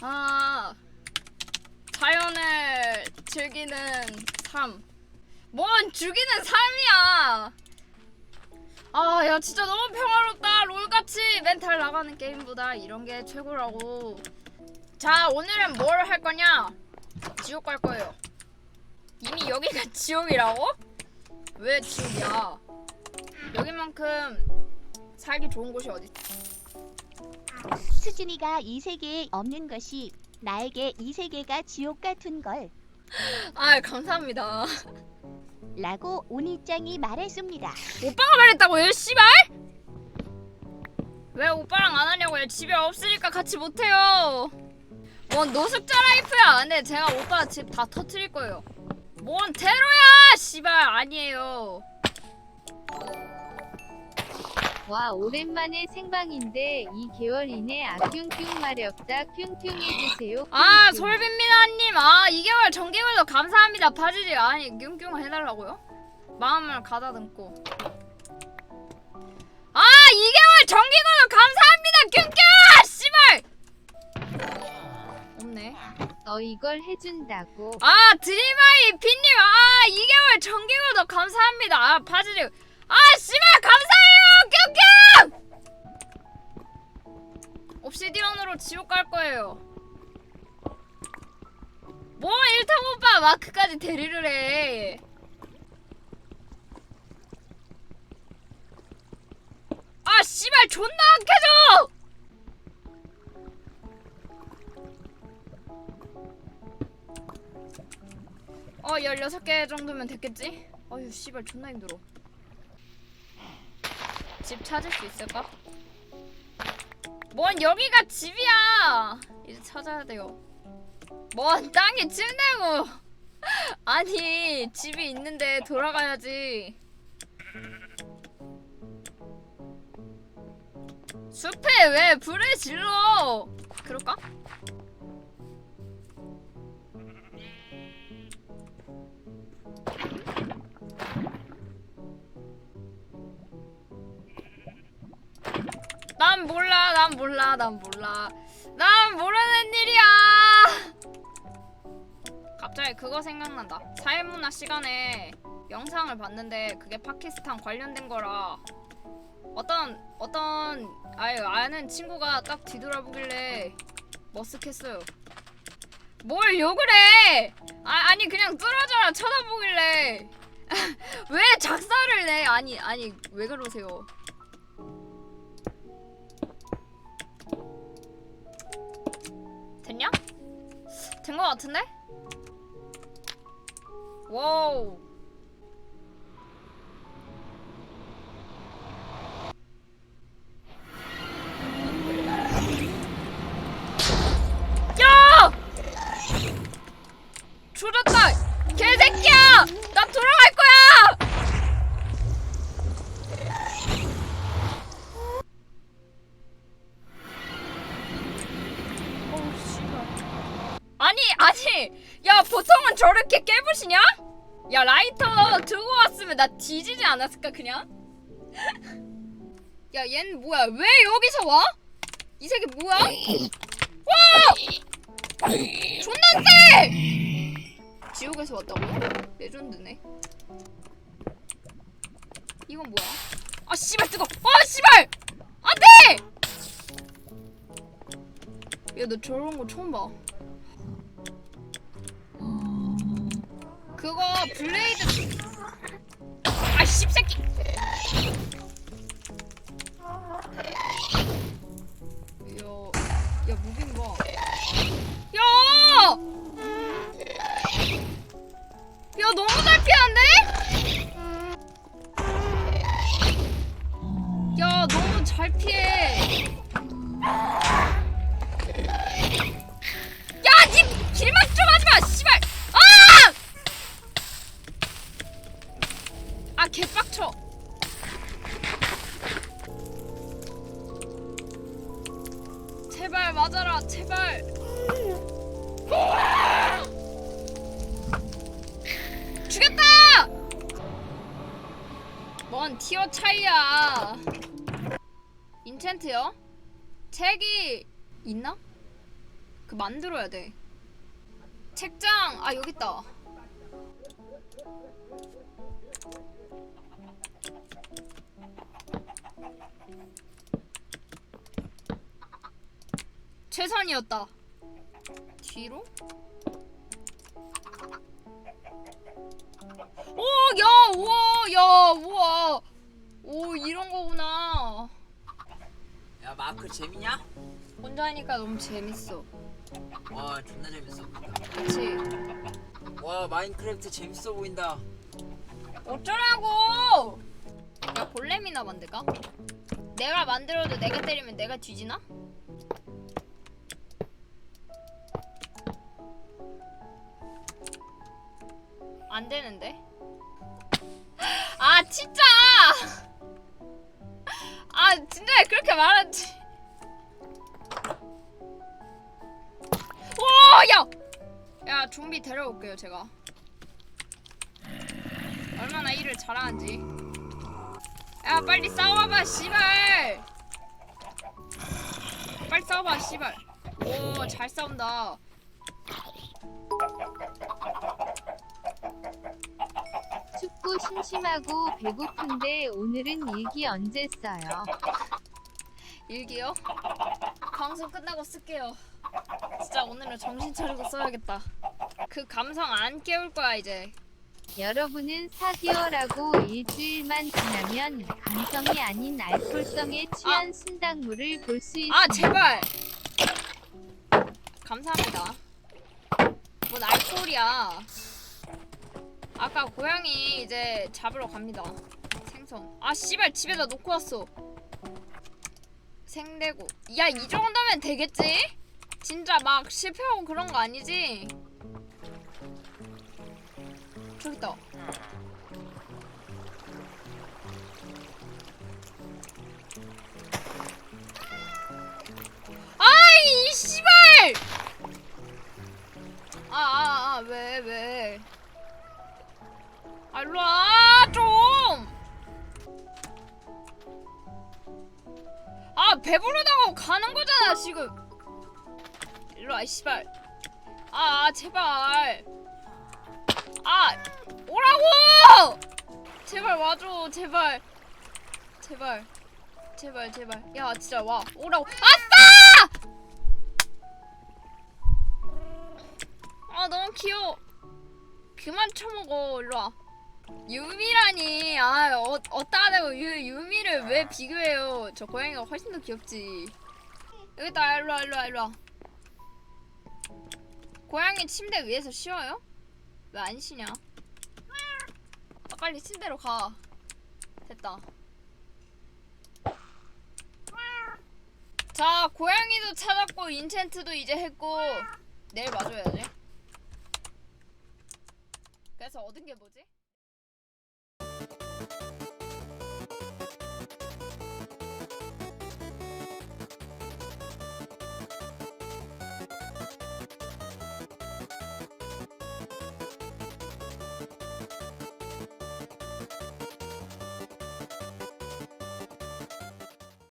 아 자연을 즐기는 삶. 뭔 죽이는 삶이야. 아, 야, 진짜 너무 평화롭다. 롤같이 멘탈 나가는 게임보다 이런 게 최고라고. 자, 오늘은 뭘 할 거냐? 지옥 갈 거예요. 이미 여기가 지옥이라고? 왜 지옥이야? 여기만큼 살기 좋은 곳이 어디? 수진이가 이 세계에 없는 것이 나에게 이 세계가 지옥 같은 걸 아, 감사합니다. 라고 오니짱이 말했습니다. 오빠가 말했다고요, 씨발? 왜 오빠랑 안 하냐고요? 집에 없으니까 같이 못해요. 뭔 노숙자 라이프야. 근데 제가 오빠 집 다 터트릴 거예요. 뭔 테러야, 씨발 아니에요. 와 오랜만에 생방인데 2개월 이내 아뀨뀨 마렵다 뀨뀨 해주세요. 아. 솔빈미나님, 아 2개월 정기물도 감사합니다. 바지지 아니 뀨뀨 해달라고요? 마음을 가다듬고. 아 2개월 정기물도 감사합니다. 뀨뀨 씨발. 없네. 너 이걸 해준다고. 아 드리마이 빈님 아 2개월 정기물도 감사합니다 아 바지리 아 씨발 감 옵시디언으로 지옥 갈 거예요 뭐 일타 오빠 마크까지 대리를 해 아, 씨발, 존나 안 켜져! 어 16개 정도면 됐겠지? 어휴 씨발 존나 힘들어 집 찾을 수 있을까? 뭔 여기가 집이야. 이제 찾아야 돼요. 뭔 땅에 침대고 아니 집이 있는데 돌아가야지. 숲에 왜 불을 질러? 그럴까? 난 몰라, 난 몰라, 난 몰라. 난 모르는 일이야. 갑자기 그거 생각난다. 사회문화 시간에 영상을 봤는데 그게 파키스탄 관련된 거라 어떤 어떤 아유 아는 친구가 딱 뒤돌아보길래 머쓱했어요. 뭘 욕을 해? 아 아니 그냥 뚫어져라 쳐다보길래 왜 작사를 내? 아니 아니 왜 그러세요? 된거 같은데? 와우 아니 아니 야 보통은 저렇게 깨부시냐? 야 라이터 들고 왔으면 나 뒤지지 않았을까 그냥? 야 얜 뭐야 왜 여기서 와? 이 새끼 뭐야? 와! 존나 세! 지옥에서 왔다고? 레전드네 이건 뭐야? 아 씨발 뜨거! 아 씨발! 안돼! 야너 저런 거 처음 봐 그거 블레이드 아 씹새끼 야야 무빙 봐 야! 야 너무 잘 피하는데? 야 너무 잘 피해 아, 개빡쳐. 제발 맞아라, 제발. 죽였다! 뭔 티어 차이야. 인챈트요? 책이 있나? 그 만들어야 돼. 책장 아 여기 있다. 최선이었다. 뒤로? 오, 야, 우와, 야, 우와. 오, 이런 거구나. 야 마크 재밌냐? 혼자 하니까 너무 재밌어. 와 존나 재밌어 그치? 와 마인크래프트 재밌어 보인다 어쩌라고! 야, 골렘이나 만들까? 내가 만들어도 내가 때리면 내가 뒤지나? 안 되는데? 아, 진짜! 아, 진짜 그렇게 말하지. 오, 야! 야, 좀비 데려올게요, 제가. 얼마나 일을 잘하는지. 야 빨리 싸워봐 씨발. 빨리 싸워봐 씨발. 오잘 싸운다. 춥고 심심하고 배고픈데 오늘은 일기 언제 써요? 일기요? 방송 끝나고 쓸게요. 진짜 오늘은 정신 차리고 써야겠다. 그 감성 안 깨울 거야 이제. 여러분은 4개월하고 일주일만 지나면 감성이 아닌 알코올성에 취한 순당물을 볼 수 있습니다. 아 제발. 감사합니다. 뭔 알코올이야. 아까 고양이 이제 잡으러 갑니다. 생선. 아 씨발 집에다 놓고 왔어. 생대구. 야이 정도면 되겠지? 진짜 막 실패하고 그런 거 아니지? 저기 있다. 아 일로 와 좀! 아 배부르다고 가는 거잖아 지금. 일로 와 씨발. 아, 아 제발. 아 오라고! 제발 와줘 제발. 제발. 제발 제발. 야 진짜 와 오라고. 아싸! 아 너무 귀여워. 그만 쳐먹어 일로 와. 유미라니. 아 어, 어따 대고. 유, 유미를 왜 비교해요? 저 고양이가 훨씬 더 귀엽지. 여기다 일로 와 일로 와 일로 와. 고양이 침대 위에서 쉬어요? 왜 안 쉬냐? 아, 빨리 침대로 가. 됐다. 자 고양이도 찾았고 인챈트도 이제 했고 내일 마줘야지. 그래서 얻은 게 뭐지?